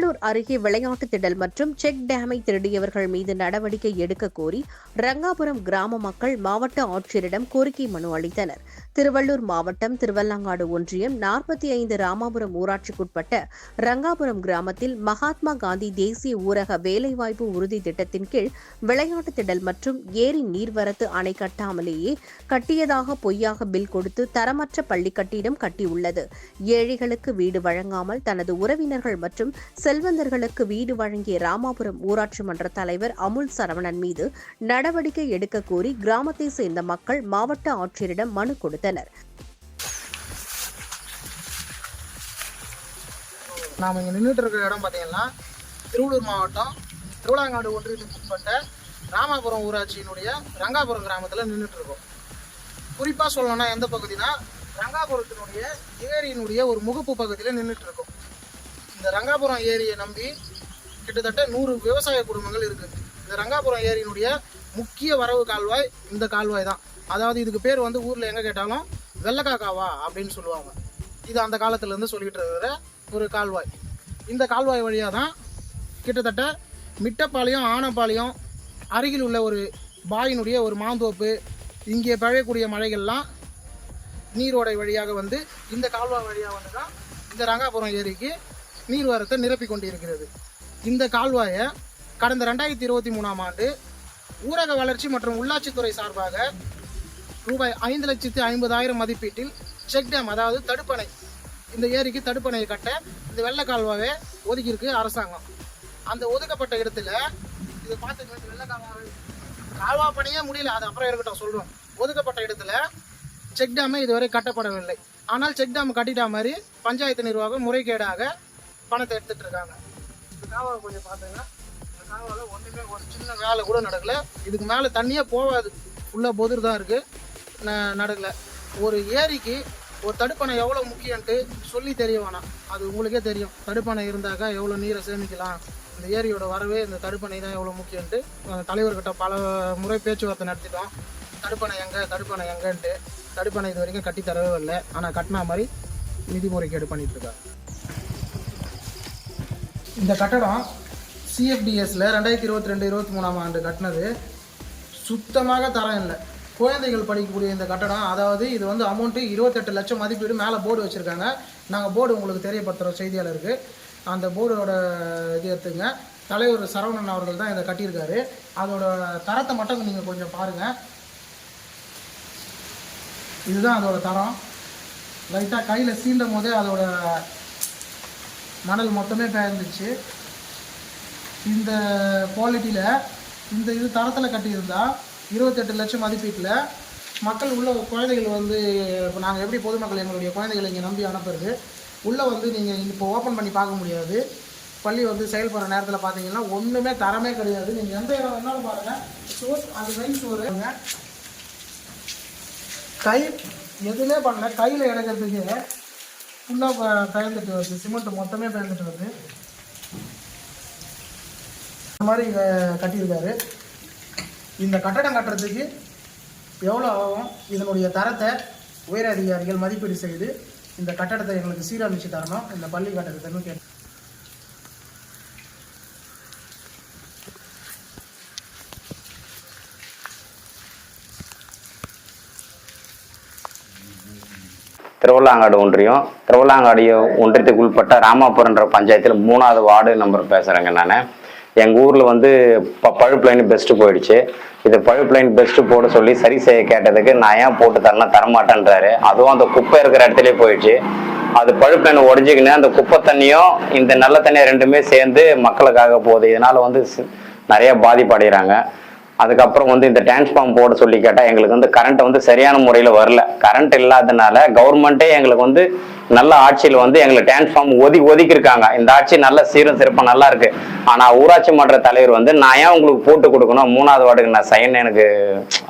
திருவள்ளூர் அருகே விளையாட்டு திடல் மற்றும் செக் டேமை திருடியவர்கள் மீது நடவடிக்கை எடுக்க கோரி ரங்காபுரம் கிராம மக்கள் மாவட்ட ஆட்சியரிடம் கோரிக்கை மனு அளித்தனர். திருவள்ளூர் மாவட்டம் திருவல்லாங்காடு ஒன்றியம் நாற்பத்தி ஐந்து ராமாபுரம் ஊராட்சிக்குட்பட்ட ரங்காபுரம் கிராமத்தில் மகாத்மா காந்தி தேசிய ஊரக வேலைவாய்ப்பு உறுதி திட்டத்தின் கீழ் விளையாட்டு திடல் மற்றும் ஏரி நீர்வரத்து அணை கட்டாமலேயே கட்டியதாக பொய்யாக பில் கொடுத்து தரமற்ற பள்ளி கட்டிடம் கட்டியுள்ளது. ஏழைகளுக்கு வீடு வழங்காமல் தனது உறவினர்கள் மற்றும் செல்வந்தர்களுக்கு வீடு வழங்கிய ராமாபுரம் ஊராட்சி மன்ற தலைவர் அமுல் சரவணன் மீது நடவடிக்கை எடுக்க கோரி கிராமத்தை சேர்ந்த மக்கள் மாவட்ட ஆட்சியரிடம் மனு கொடுத்தனர். நாம் இங்கே நின்றுட்டு இருக்கிற இடம் பார்த்தீங்கன்னா திருவள்ளூர் மாவட்டம் திருவிழாங்காடு ஒன்றியத்துக்கு உட்பட்ட ராமாபுரம் ஊராட்சியினுடைய ரங்காபுரம் கிராமத்தில் நின்றுட்டு இருக்கோம். குறிப்பாக சொல்லணும்னா எந்த பகுதினா ரங்காபுரத்தினுடைய ஏரியினுடைய ஒரு முகப்பு பகுதியில் நின்றுட்டு இருக்கோம். இந்த ரங்காபுரம் ஏரியை நம்பி கிட்டத்தட்ட நூறு விவசாய குடும்பங்கள் இருக்குது இந்த ரங்காபுரம் ஏரியினுடைய முக்கிய வரவு கால்வாய் இந்த கால்வாய் தான். அதாவது இதுக்கு பேர் வந்து ஊரில் எங்கே கேட்டாலும் வெள்ளக்காக்காவா அப்படின்னு சொல்லுவாங்க. இது அந்த காலத்துலேருந்து சொல்லிகிட்டு இருக்கிற ஒரு கால்வாய். இந்த கால்வாய் வழியாக தான் கிட்டத்தட்ட மிட்டப்பாளையம் ஆனப்பாளையம் அருகில் உள்ள ஒரு பாயினுடைய ஒரு மாந்தோப்பு இங்கே பழையக்கூடிய மழைகள்லாம் நீரோடை வழியாக வந்து இந்த கால்வாய் வழியாக வந்து தான் இந்த ரங்காபுரம் ஏரிக்கு நீர்வரத்தை நிரப்பி கொண்டிருக்கிறது. இந்த கால்வாயை கடந்த ரெண்டாயிரத்தி இருபத்தி மூணாம் ஆண்டு ஊரக வளர்ச்சி மற்றும் உள்ளாட்சித்துறை சார்பாக ரூபாய் ஐந்து லட்சத்தி ஐம்பதாயிரம் மதிப்பீட்டில் செக் டேம் அதாவது தடுப்பணை. இந்த ஏரிக்கு தடுப்பணையை கட்ட இந்த வெள்ளை கால்வாயை ஒதுக்கியிருக்கு அரசாங்கம். அந்த ஒதுக்கப்பட்ட இடத்துல இது பார்த்து வெள்ள கால்வாய். கால்வா பணியே முடியல அது அப்புறம் இருக்கட்டும் சொல்கிறோம் ஒதுக்கப்பட்ட இடத்துல செக் டேமே இதுவரை கட்டப்படவில்லை. ஆனால் செக் டேம் கட்டிட்டா மாதிரி பஞ்சாயத்து நிர்வாகம் முறைகேடாக பணத்தை எடுத்துட்டு இருக்காங்க. இந்த காவாவை கொஞ்சம் பார்த்தீங்கன்னா இந்த காவாவில் ஒன்றுமே ஒரு சின்ன வேலை கூட நடக்கல. இதுக்கு மேலே தண்ணியே போகாது. ஃபுல்லாக பொதிர் தான் இருக்குது நடக்கல. ஒரு ஏரிக்கு ஒரு தடுப்பணை எவ்வளோ முக்கியன்ட்டு சொல்லி தெரிய வேணாம். அது உங்களுக்கே தெரியும். தடுப்பணை இருந்தாக்கா எவ்வளோ நீரை சேமிக்கலாம். இந்த ஏரியோட வரவே இந்த தடுப்பணை தான் எவ்வளோ முக்கியன்ட்டு தலைவர்கிட்ட பல முறை பேச்சுவார்த்தை நடத்திட்டோம். தடுப்பணை எங்கே தடுப்பணை எங்கன்ட்டு. தடுப்பணை இது வரைக்கும் கட்டி தரவே இல்லை. ஆனால் கட்டினா மாதிரி நிதி முறைகேடு பண்ணிட்டு இருக்காங்க. இந்த கட்டடம் சிஎஃப்டிஎஸ்ல ரெண்டாயிரத்தி இருபத்தி ரெண்டு இருபத்தி மூணாம் ஆண்டு கட்டினது. சுத்தமாக தரம் இல்லை. குழந்தைகள் படிக்கக்கூடிய இந்த கட்டடம் அதாவது இது வந்து அமௌண்ட்டு இருபத்தெட்டு லட்சம் மதிப்பீடு மேலே போர்டு வச்சுருக்காங்க. நாங்கள் போர்டு உங்களுக்கு தெரியப்படுத்துகிறோம் செய்தியாளருக்கு அந்த போர்டோட இது எடுத்துங்க. தலைவர் சரவணன் அவர்கள் தான் இதை கட்டியிருக்காரு. அதோட தரத்தை மட்டும் நீங்கள் கொஞ்சம் பாருங்கள் இதுதான் அதோட தரம். லைட்டாக கையில் சீண்டும் போதே அதோட மணல் மொத்தமே பேர்ந்துச்சு இந்த குவாலிட்டியில் இந்த இது தரத்தில் கட்டியிருந்தால் இருபத்தெட்டு லட்சம் மதிப்பீட்டில் மக்கள் உள்ள குழந்தைகள் வந்து இப்போ நாங்கள் எப்படி பொதுமக்கள் எங்களுடைய குழந்தைகளை இங்கே நம்பி அனுப்புறது? உள்ளே வந்து நீங்கள் இப்போ ஓப்பன் பண்ணி பார்க்க முடியாது. பள்ளி வந்து செயல்படுற நேரத்தில் பார்த்தீங்கன்னா ஒன்றுமே தரமே கிடையாது. நீங்கள் எந்த இடம் வேணாலும் பாருங்கள் சோர் அது ரைஸ் சோறு கை எதுவுமே பண்ணல. கையில் எடுக்கிறதுக்கு ஃபுல்லாக பயந்துட்டு வருது. சிமெண்ட் மொத்தமே பயந்துட்டு வருது. இந்த மாதிரி இங்கே கட்டியிருக்காரு. இந்த கட்டடம் கட்டுறதுக்கு எவ்வளோ ஆகும்? இதனுடைய தரத்தை உயர் அதிகாரிகள் மதிப்பீடு செய்து இந்த கட்டடத்தை எங்களுக்கு சீரமைச்சு தரணும். இந்த பள்ளி கட்டடத்தை கேட்டு திருவள்ளாங்காடு ஒன்றியம். திருவள்ளாங்காடு ஒன்றியத்துக்கு உட்பட்ட ராமாபுரன்ற பஞ்சாயத்தில் மூணாவது வார்டு நம்பர் பேசுகிறேங்க நான். எங்கள் ஊரில் வந்து ப பழுப்பு லைன் பெஸ்ட்டு போயிடுச்சு. இது பழுப்பு லைன் பெஸ்ட்டு போட சொல்லி சரி செய்ய கேட்டதுக்கு நான் ஏன் போட்டு தரலாம் தரமாட்டேன்றாரு. அதுவும் அந்த குப்பை இருக்கிற இடத்துலயே போயிடுச்சு. அது பழுப்பு லைன் உடஞ்சிக்கின்னு அந்த குப்பை தண்ணியும் இந்த நல்ல தண்ணியும் ரெண்டுமே சேர்ந்து மக்களுக்காக போகுது. இதனால் வந்து நிறைய பாதிப்படைகிறாங்க அதுக்கப்புறம் வந்து இந்த டிரான்ஸ்ஃபார்ம் போட சொல்லி கேட்டால் எங்களுக்கு வந்து கரண்ட் வந்து சரியான முறையில் வரல. கரண்ட் இல்லாதனால கவர்மெண்ட்டே எங்களுக்கு வந்து நல்ல ஆட்சியில் வந்து எங்களை டிரான்ஸ்ஃபார்ம் ஒதுக்கி ஒதுக்கியிருக்காங்க. இந்த ஆட்சி நல்ல சீரும் சிறப்பாக நல்லா இருக்கு. ஆனால் ஊராட்சி மன்ற தலைவர் வந்து நான் ஏன் உங்களுக்கு போட்டு கொடுக்கணும்? மூணாவது வார்டுக்கு நான் சைன் எனக்கு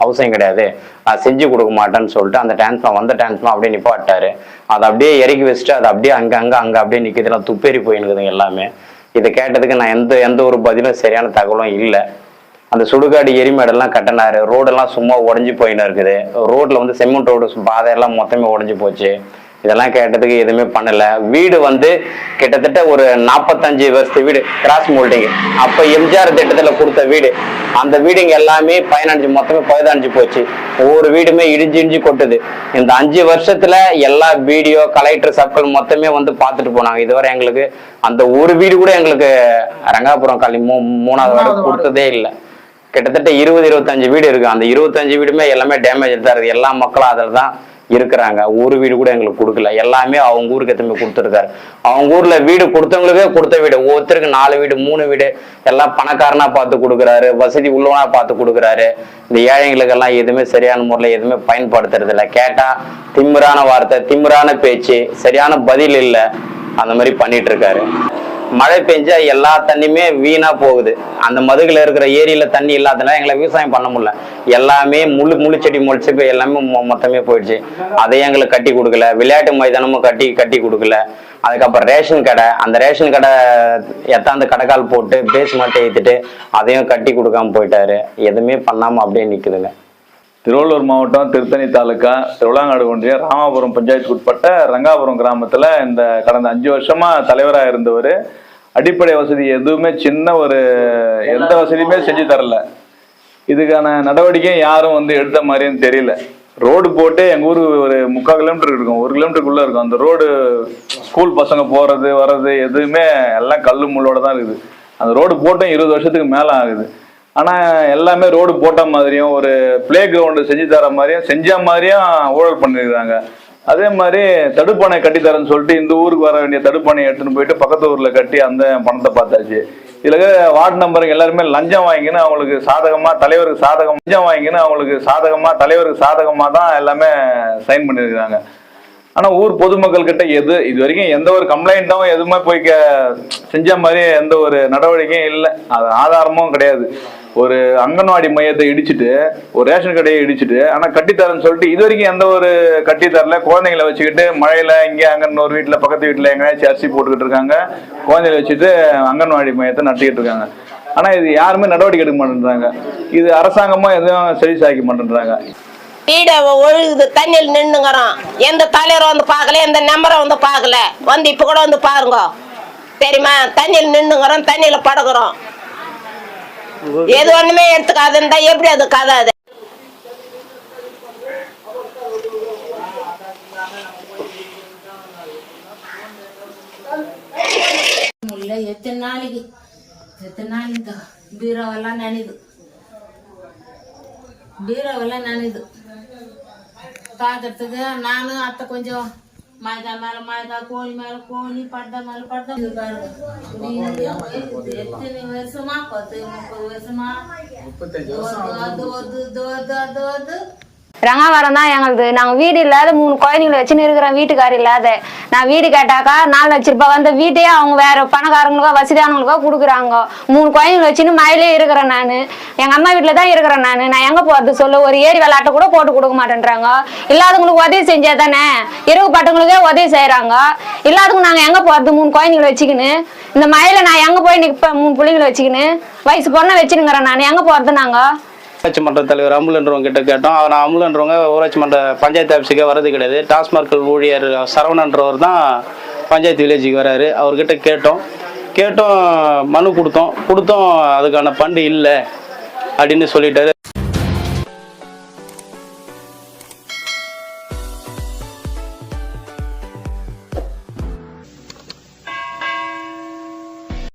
அவசியம் கிடையாது. நான் செஞ்சு கொடுக்க மாட்டேன்னு சொல்லிட்டு அந்த டிரான்ஸ்ஃபார்ம் வந்த டிரான்ஸ்ஃபார்ம் அப்படியே நிப்பாட்டாரு அதை அப்படியே இறக்கி வச்சுட்டு அது அப்படியே அங்கே அங்கே அங்கே அப்படியே நிற்கிறதுலாம் துப்பேறி போயிருக்குதுங்க எல்லாமே. இதை கேட்டதுக்கு நான் எந்த எந்த ஒரு பதிலும் சரியான தகவலும் இல்லை. அந்த சுடுகாடு எரிமேடெல்லாம் கட்டினாரு. ரோடெல்லாம் சும்மா உடஞ்சி போயின்னு இருக்குது. ரோட்ல வந்து செம்மண் ரோடு பாதையெல்லாம் மொத்தமே உடஞ்சி போச்சு. இதெல்லாம் கேட்டதுக்கு எதுவுமே பண்ணல. வீடு வந்து கிட்டத்தட்ட ஒரு நாற்பத்தஞ்சு வருஷத்து வீடு கிராஸ் மோல்டிங் அப்ப எம்ஜிஆர் திட்டத்துல கொடுத்த வீடு. அந்த வீடுங்க எல்லாமே பயனடைஞ்சு மொத்தமே பழுதடைஞ்சு போச்சு. ஒவ்வொரு வீடுமே இடிஞ்சு இடிஞ்சு கொட்டுது. இந்த அஞ்சு வருஷத்துல எல்லா வீடியோ கலெக்டர் சப்கள் மொத்தமே வந்து பார்த்துட்டு போனாங்க. இதுவரை எங்களுக்கு அந்த ஒரு வீடு கூட எங்களுக்கு ரங்காபுரம் காலனி மூ மூணாவது மூணாவது கொடுத்ததே இல்லை. கிட்டத்தட்ட இருபது இருபத்தஞ்சு வீடு இருக்கு. அந்த இருபத்தஞ்சு வீடுமே எல்லாமே டேமேஜ் தான் இருக்கு எல்லா மக்களும் அதில் தான் இருக்கிறாங்க. ஒரு வீடு கூட எங்களுக்கு கொடுக்கல. எல்லாமே அவங்க ஊருக்கு எத்தனை கொடுத்துருக்காரு. அவங்க ஊர்ல வீடு கொடுத்தவங்களுக்கே கொடுத்த வீடு. ஒவ்வொருத்தருக்கு நாலு வீடு மூணு வீடு. எல்லாம் பணக்காரனா பார்த்து கொடுக்குறாரு. வசதி உள்ளவனா பார்த்து கொடுக்குறாரு. இந்த ஏழைங்களுக்கெல்லாம் எதுவுமே சரியான முறையில் எதுவுமே பயன்படுத்துறது இல்லை. கேட்டா திமிரான வார்த்தை திமிரான பேச்சு சரியான பதில் இல்லை. அந்த மாதிரி பண்ணிட்டு இருக்காரு. மழை பெஞ்சா எல்லா தண்ணியுமே வீணா போகுது. அந்த மதுகுல இருக்கிற ஏரியில தண்ணி இல்லாதனால எங்களை விவசாயம் பண்ண முடியல. எல்லாமே முள்ளு முள்ளு செடி முளைச்சு போய் எல்லாமே மொ- மொத்தமே போயிடுச்சு. அதையும் எங்களுக்கு கட்டி கொடுக்கல. விளையாட்டு மைதானமும் கட்டி கட்டி கொடுக்கல. அதுக்கப்புறம் ரேஷன் கடை. அந்த ரேஷன் கடை எத்தாந்து கடைக்கால் போட்டு பேஸ்மெண்ட் ஏற்றிட்டு அதையும் கட்டி கொடுக்காம போயிட்டாரு. எதுவுமே பண்ணாம அப்படியே நிக்குதுங்க. திருவள்ளூர் மாவட்டம் திருத்தணி தாலுக்கா திருவிழாங்காடு ஒன்றியம் ராமாபுரம் பஞ்சாயத்துக்கு உட்பட்ட ரங்காபுரம் கிராமத்தில் இந்த கடந்த அஞ்சு வருஷமாக தலைவராக இருந்தவர். அடிப்படை வசதி எதுவுமே சின்ன ஒரு எந்த வசதியுமே செஞ்சு தரல. இதுக்கான நடவடிக்கை யாரும் வந்து எடுத்த மாதிரின்னு தெரியல. ரோடு போட்டு எங்கள் ஊருக்கு ஒரு முக்கால் கிலோமீட்டர் இருக்கும். ஒரு கிலோமீட்டருக்குள்ளே இருக்கும். அந்த ரோடு ஸ்கூல் பசங்க போகிறது வர்றது எதுவுமே எல்லாம் கல் முள்ளோட தான் இருக்குது. அந்த ரோடு போட்டும் இருபது வருஷத்துக்கு மேலே ஆகுது. ஆனா எல்லாமே ரோடு போட்ட மாதிரியும் ஒரு பிளே கிரவுண்டு செஞ்சு தர மாதிரியும் செஞ்ச மாதிரியும் ஊழல் பண்ணிருக்காங்க. அதே மாதிரி தடுப்பணை கட்டித்தரேன்னு சொல்லிட்டு இந்த ஊருக்கு வர வேண்டிய தடுப்பணையை எடுத்துன்னு போயிட்டு பக்கத்து ஊர்ல கட்டி அந்த பணத்தை பார்த்தாச்சு. இதுல வார்டு நம்பருங்க எல்லாருமே லஞ்சம் வாங்கின்னு அவங்களுக்கு சாதகமா தலைவருக்கு சாதகம் லஞ்சம் வாங்கின்னு அவங்களுக்கு சாதகமா தலைவருக்கு சாதகமா தான் எல்லாமே சைன் பண்ணிருக்காங்க. ஆனா ஊர் பொதுமக்கள் கிட்ட எது இது வரைக்கும் எந்த ஒரு கம்ப்ளைண்ட்டும் எதுவுமே போய் செஞ்ச மாதிரி எந்த ஒரு நடவடிக்கையும் இல்லை. அது ஆதாரமும் கிடையாது. ஒரு அங்கன்வாடி மையத்தை இடிச்சிட்டு ஒரு ரேஷன் கடையை இடிச்சிட்டு ஆனால் கட்டித்தரேன்னு சொல்லிட்டு இது வரைக்கும் எந்த ஒரு கட்டித்தரல குழந்தைங்களை வச்சுக்கிட்டு மழையில் இங்கே அங்கன்னு ஒரு வீட்டில் பக்கத்து வீட்டில் எங்கேயாச்சும் அரிசி போட்டுக்கிட்டு இருக்காங்க. குழந்தைகளை வச்சுட்டு அங்கன்வாடி மையத்தை நடத்திக்கிட்டு இருக்காங்க. ஆனால் இது யாருமே நடவடிக்கை எடுக்க மாட்டேன்றாங்க. இது அரசாங்கமும் எதுவும் சரி சாய்க்க மாட்டேன்றாங்க. ஒரு ஒழுகுது தண்ணியில் நின்னுங்கிறோம் எந்த தலைவர் வந்து பார்க்கல எந்த நம்பரை வந்து பார்க்கல. வந்து இப்போ கூட வந்து பாருங்க. தெரியுமா? தண்ணியில் நின்னுங்கிறோம் தண்ணியில் படுக்கிறோம் ஏது ஒண்ணுமே எடுத்துக்காதுன்னா எப்படி அது கதை அது? எத்தனை நாளைக்கு எத்தனை நாளைக்கு பீரோவெல்லாம் நனையுது. பீரோவெல்லாம் நனையுது. பார்க்கறதுக்கு நானும் அத்தை கொஞ்சம் மைதா மேல மைதா கோழி மேல கோழி பட்டை மேல பட்டை. இது பாருங்க. எத்தனை வருஷமா? பத்து முப்பது வருஷமா? அது அது அது அது அது ரங்காவரம் தான் எங்களுது. நாங்கள் வீடு இல்லாத மூணு குழந்தைங்களை வச்சுன்னு இருக்கிறோம் வீட்டுக்கார் இல்லாத. நான் வீடு கேட்டாக்கா நாலு லட்ச ரூபாய் வந்த வீட்டையே அவங்க வேற பணக்காரங்களுக்கோ வசதியானவங்களுக்கோ கொடுக்குறாங்க. மூணு குழந்தைங்களை வச்சுன்னு மயிலே இருக்கிறேன் நான். எங்கள் அம்மா வீட்டில் தான் இருக்கிறேன் நான். நான் எங்கே போகிறது சொல்லு? ஒரு ஏரி விளையாட்டை கூட போட்டு கொடுக்க மாட்டேன்றாங்க. இல்லாதவங்களுக்கு உதவி செஞ்சா தானே இரவு பட்டவங்களுக்கே உதவி செய்கிறாங்க இல்லாதவங்க நாங்கள் எங்கே போகிறது மூணு குழந்தைங்களை வச்சுக்கின்னு. இந்த மயில நான் எங்கே போய் நிற்பேன் மூணு பிள்ளைங்களை வச்சுக்கின்னு. வயசு பொண்ணை வச்சுருங்கிறேன் நான். எங்கே போகிறது நாங்கள் ஊராட்சி மன்ற தலைவர் அமுலன்றவங்க கிட்ட கேட்டோம். அவர் அமுலன்றவங்க ஊராட்சி மன்ற பஞ்சாயத்து ஆஃபீஸுக்கே வரது கிடையாது. டாஸ்மார்க் ஊழியர் சரவணன்றவர் தான் பஞ்சாயத்து வில்லேஜுக்கு வராரு. அவர்கிட்ட கேட்டோம். கேட்டோம் மனு கொடுத்தோம். கொடுத்தோம் அதுக்கான ஃபண்டு இல்லை அப்படின்னு சொல்லிட்டாரு.